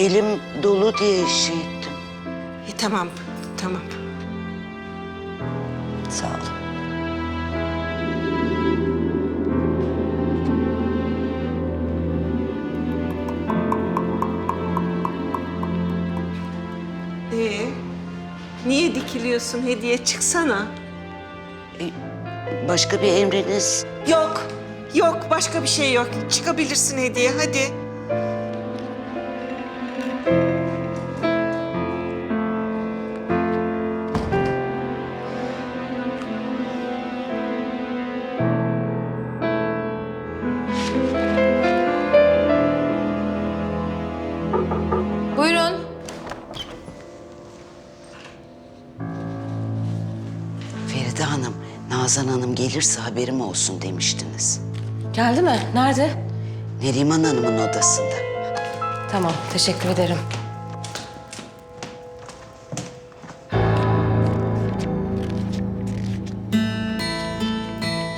elim dolu diye şey ettim. E, tamam, tamam. Sağ ol. Ee, niye dikiliyorsun hediye? Çıksana. Başka bir emriniz? Yok, yok. Başka bir şey yok. Çıkabilirsin hediye, hadi. Feride Hanım, Nazan Hanım gelirse haberim olsun demiştiniz. Geldi mi? Nerede? Neriman Hanım'ın odasında. Tamam, teşekkür ederim.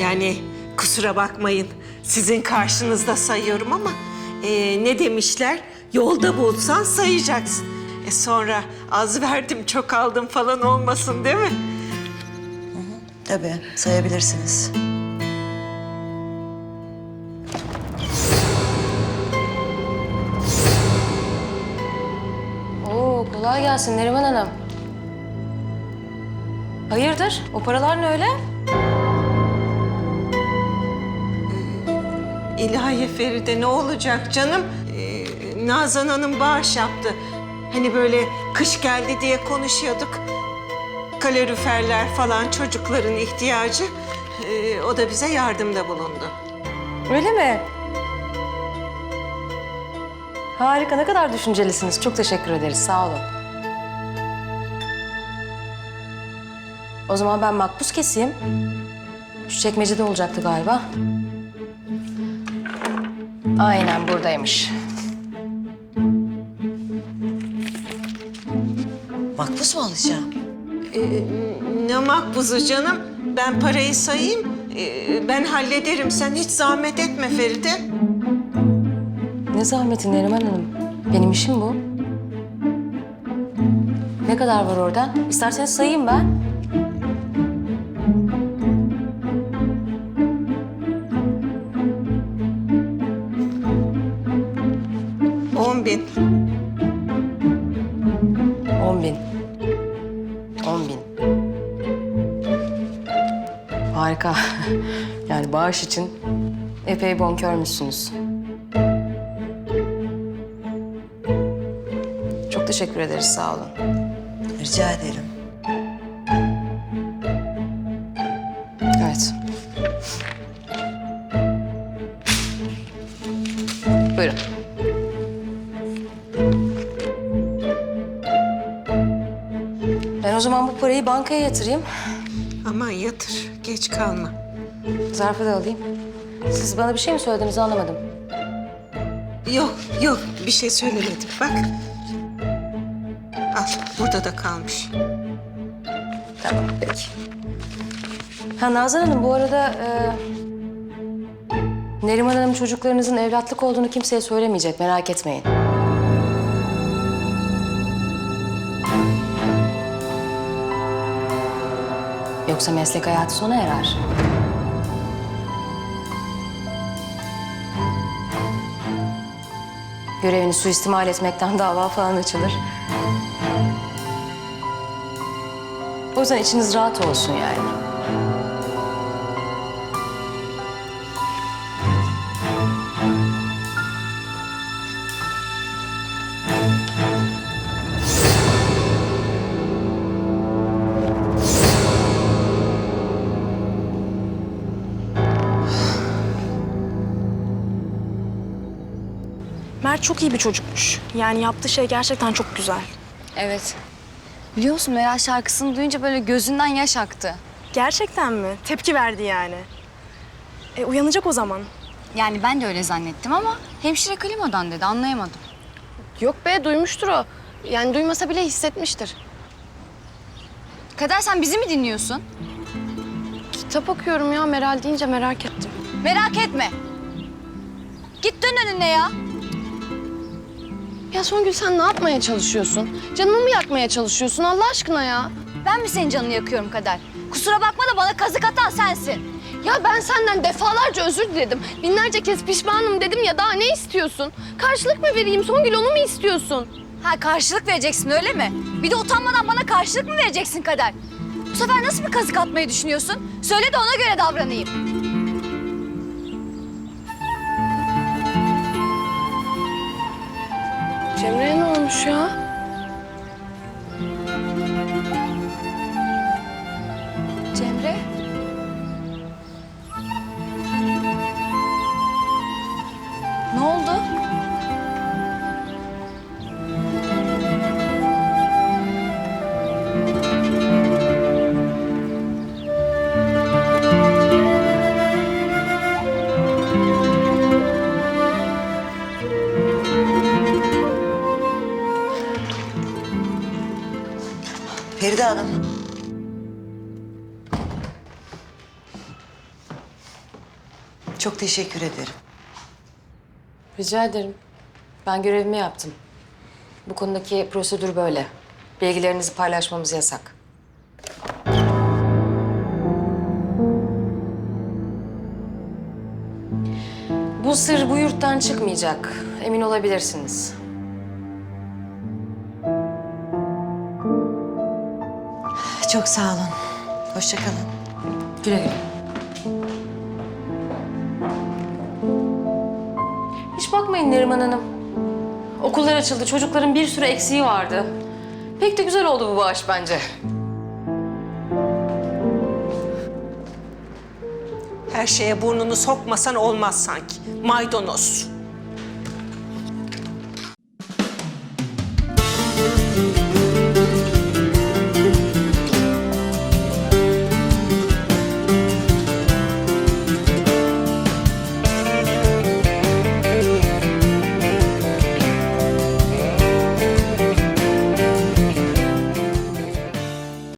Yani kusura bakmayın. Sizin karşınızda sayıyorum ama e, ne demişler? Yolda bulsan sayacaksın. E sonra az verdim çok aldım falan olmasın değil mi? Tabii sayabilirsiniz. Oo, kolay gelsin Neriman Hanım. Hayırdır? O paralar ne öyle? İlahi Feride ne olacak canım? Ee, Nazan Hanım bağış yaptı. Hani böyle kış geldi diye konuşuyorduk. Kaloriferler falan çocukların ihtiyacı. Ee, o da bize yardımda bulundu. Öyle mi? Harika, ne kadar düşüncelisiniz. Çok teşekkür ederiz, sağ olun. O zaman ben makbuz keseyim. Şu çekmecede olacaktı galiba. Aynen buradaymış. Makbuz mu alacağım? Ne makbuzu canım? Ben parayı sayayım. Ee, ben hallederim. Sen hiç zahmet etme Feride. Ne zahmeti Neriman Hanım. Benim işim bu. Ne kadar var oradan? İsterseniz sayayım ben. On bin. Harika. Yani bağış için epey bonkörmüşsünüz. Çok teşekkür ederiz, sağ olun. Rica ederim. Evet. Buyurun. Ben o zaman bu parayı bankaya yatırayım. Aman yatır. Geç kalma. Zarfı da alayım. Siz bana bir şey mi söylediniz anlamadım. Yok, yok. Bir şey söylemedim. Bak. Al, burada da kalmış. Tamam, peki. Ha Nazan Hanım bu arada... E, Neriman Hanım çocuklarınızın evlatlık olduğunu kimseye söylemeyecek, merak etmeyin. Yoksa meslek hayatı sona erer. Görevini suistimal etmekten dava falan açılır. O yüzden içiniz rahat olsun yani. Çok iyi bir çocukmuş. Yani yaptığı şey gerçekten çok güzel. Evet. Biliyor musun Meral şarkısını duyunca böyle gözünden yaş aktı. Gerçekten mi? Tepki verdi yani. E, uyanacak o zaman. Yani ben de öyle zannettim ama hemşire klimadan dedi anlayamadım. Yok be duymuştur o. Yani duymasa bile hissetmiştir. Kader sen bizi mi dinliyorsun? Kitap okuyorum ya Meral deyince merak ettim. Merak etme. Git dön önüne ya. Ya Songül sen ne yapmaya çalışıyorsun? Canımı mı yakmaya çalışıyorsun Allah aşkına ya? Ben mi senin canını yakıyorum Kader? Kusura bakma da bana kazık atan sensin. Ya ben senden defalarca özür diledim. Binlerce kez pişmanım dedim ya daha ne istiyorsun? Karşılık mı vereyim Songül onu mu istiyorsun? Ha karşılık vereceksin öyle mi? Bir de utanmadan bana karşılık mı vereceksin Kader? Bu sefer nasıl bir kazık atmayı düşünüyorsun? Söyle de ona göre davranayım. Cemre'ye ne olmuş ya? Cemre? Ne oldu? Feride Hanım. Çok teşekkür ederim. Rica ederim. Ben görevimi yaptım. Bu konudaki prosedür böyle. Bilgilerinizi paylaşmamız yasak. Bu sır bu yurttan çıkmayacak. Emin olabilirsiniz. Çok sağ olun. Hoşça kalın. Güle güle. Hiç bakmayın Neriman Hanım. Okullar açıldı. Çocukların bir sürü eksiği vardı. Pek de güzel oldu bu bağış bence. Her şeye burnunu sokmasan olmaz sanki. Maydanoz.